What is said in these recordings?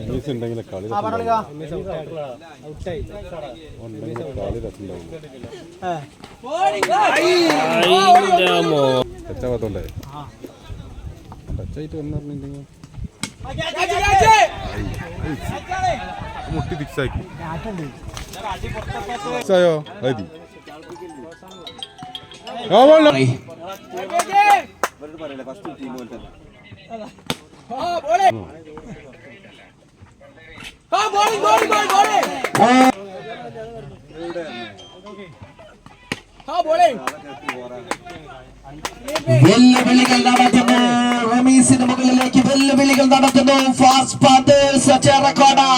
റമീസ് ഉണ്ടെങ്കിലേ കളി ഉണ്ടെങ്കിൽ കളി രസമുണ്ടാവും ടച്ചാവാത്തോണ്ടേ ടച്ചായിട്ട് വന്നിട്ടുണ്ടെങ്കിൽ മുട്ടി ഫിക്സാക്കി ഫിക്സായോ മതി വേണ്ട വെല്ലുവിളികൾ നടത്തുന്നു റമീസിന് മുകളിലേക്ക് വെല്ലുവിളികൾ നടത്തുന്നു ഫാസ്റ്റ് പാത്ത് റെക്കോർഡാ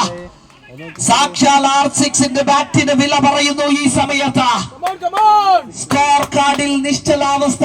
സാക്ഷാൽ ആർ സിക്സിന്റെ ബാറ്റിന് വില പറയുന്നു ഈ സമയത്ത്. സ്കോർ കാർഡിൽ നിശ്ചലാവസ്ഥ.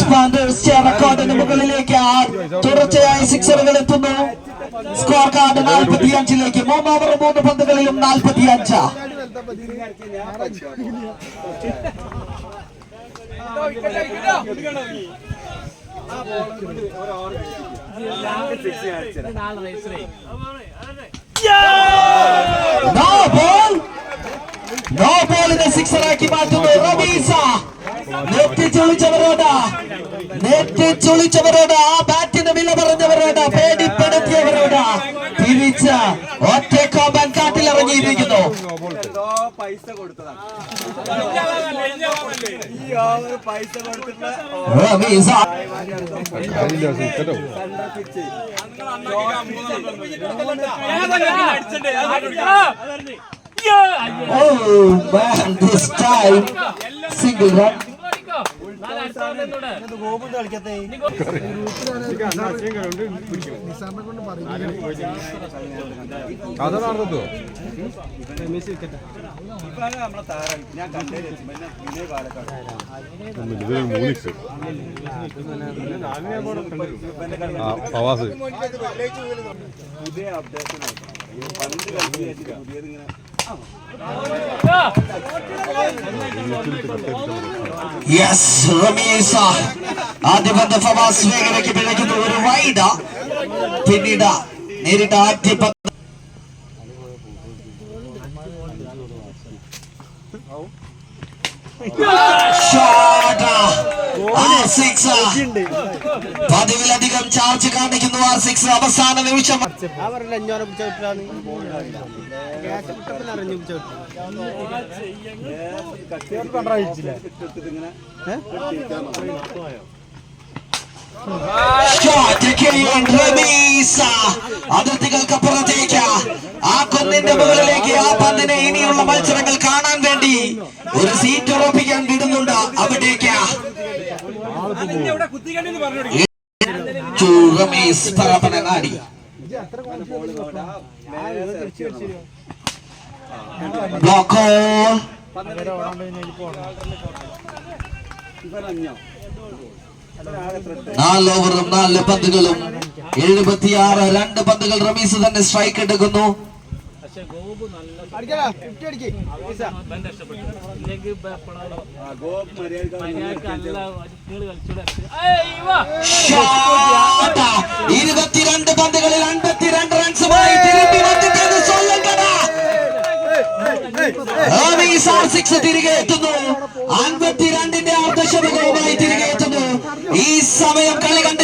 സിക്സ് റെക്കോർഡിന് മുകളിലേക്ക് തുടർച്ചയായി സിക്സറുകൾ എത്തുന്നു. സ്കോർ കാർഡ് നാൽപ്പത്തി അഞ്ചിലേക്ക് മൂന്ന് ഓവർ മൂന്ന് പന്തുകളിലും നാൽപ്പത്തി അഞ്ച് നോ ബോൾ നോ ബോളിനെ സിക്സറാക്കി മാറ്റുന്നു. റബീസ നെറ്റ് ചൊളിച്ചവരോട്. നെറ്റ് ചൊളിച്ചവരോട്. ആ ബാറ്റിന് വില പറഞ്ഞവരോട്. പേടിപ്പെടുത്തിയവരോട്. തിരിച്ച് ഒറ്റ കോമ്പൻ കാട്ടിലിറങ്ങിയിരിക്കുന്നു പൈസ കൊടുത്തതാണ് Oh man, this time single run. പിന്നെ പിന്നെ പാലക്കാട് ഇത് മൂന്നിക്സ് ആ പ്രവാസ് പുതിയ അപ്ഡേഷൻ പണ്ട് Yes, റമീസ ആദ്യ പന്ത് ഫവാസ് വേഗതയ്ക്ക് പിഴയ്ക്കുന്നു ഒരു വൈഡ പിന്നീട് നേരിട്ട് ആദ്യ പന്ത് Shot. ആ six. പതിവിലധികം ചാർജ് കാണിക്കുന്നു ആർ സിക്സ്. അവസാന നിമിഷം. അതിർത്തികൾക്കപ്പുറത്തേക്ക് ആ കുന്നിന്റെ മുകളിലേക്ക് ആ പന്തിനെ ഇനിയുള്ള മത്സരങ്ങൾ കാണാൻ വേണ്ടി ഒരു സീറ്റ് ഉറപ്പിക്കാൻ ടു റമീസ് പരപ്പനങ്ങാടി ബ്ലോക്ക് ഇവൻ അഞ്ഞോ നാല് ഓവറും നാല് പന്തുകളും എഴുപത്തിയാറ് രണ്ട് പന്തുകൾ റമീസ് തന്നെ സ്ട്രൈക്ക് എടുക്കുന്നു. ഗോപ് ഇരുപത്തിരണ്ട് പന്തുകളിൽ അൻപത്തിരണ്ട് റൺസുമായി തിരുമ്പി വന്നിട്ടത് സിക്സ് തിരികെ എത്തുന്നു. അൻപത്തിരണ്ടിന്റെ അർദ്ധശതകവുമായി തിരികെ എത്തുന്നു. ഈ സമയം കളി കണ്ടിരിക്കുന്ന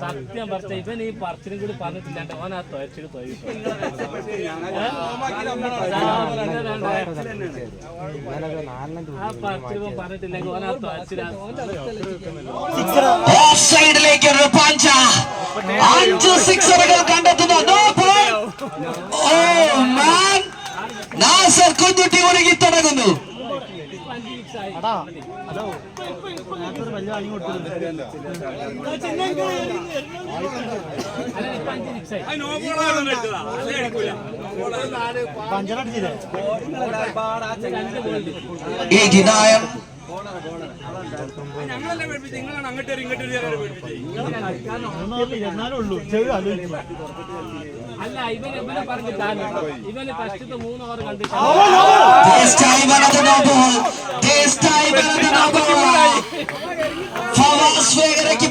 സത്യം പറഞ്ഞ ഇവൻ ഈ പറച്ചിനും കൂടി പറഞ്ഞിട്ടില്ലാണ്ട് ഓൻ ആ തൊയച്ചിട്ട് ആ പറച്ചിലും പറഞ്ഞിട്ടില്ലെങ്കിൽ ഓൻ ആ തൊയച്ചിലാ ഓഫ് സൈഡിലേക്ക് ഒരു പഞ്ച. അഞ്ച് സിക്സറുകൾ കണ്ടെത്തുന്നു. നാസർ കുഞ്ഞുട്ടി ഒരുങ്ങി തുടങ്ങുന്നു എയ്റ്റി നയൻ അല്ല ഇവൻ ഇവനെ പറഞ്ഞിട്ടാണ് ഇവന് ഫസ്റ്റ് മൂന്ന് ഓവർ കണ്ടിട്ട്.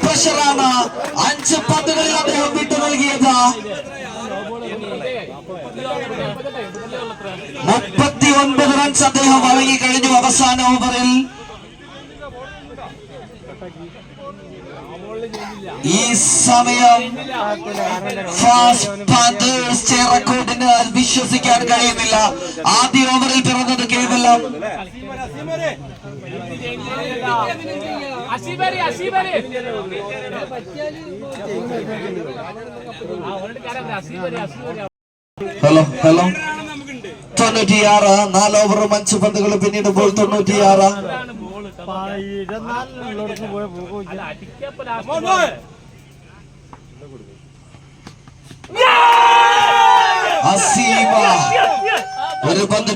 പ്രഷറാണ് അഞ്ച് പന്തുകളിൽ അദ്ദേഹം വിട്ടു നൽകിയത്. മുപ്പത്തി ഒൻപത് റൺസ് അദ്ദേഹം വഴങ്ങി കഴിഞ്ഞു അവസാന ഓവറിൽ ഈ സമയം റെക്കോർഡിന് വിശ്വസിക്കാൻ കഴിയുന്നില്ല. ആദ്യ ഓവറിൽ പിറന്നത് കേവലം ഹലോ ഹലോ. തൊണ്ണൂറ്റിയാറ് നാല് ഓവറും അഞ്ച് പന്തുകൾ ഇപ്പോൾ തൊണ്ണൂറ്റിയാറ്. അടിക്കപ്പോ ലാസ്റ്റ് അസീമ ഒരു പന്ത്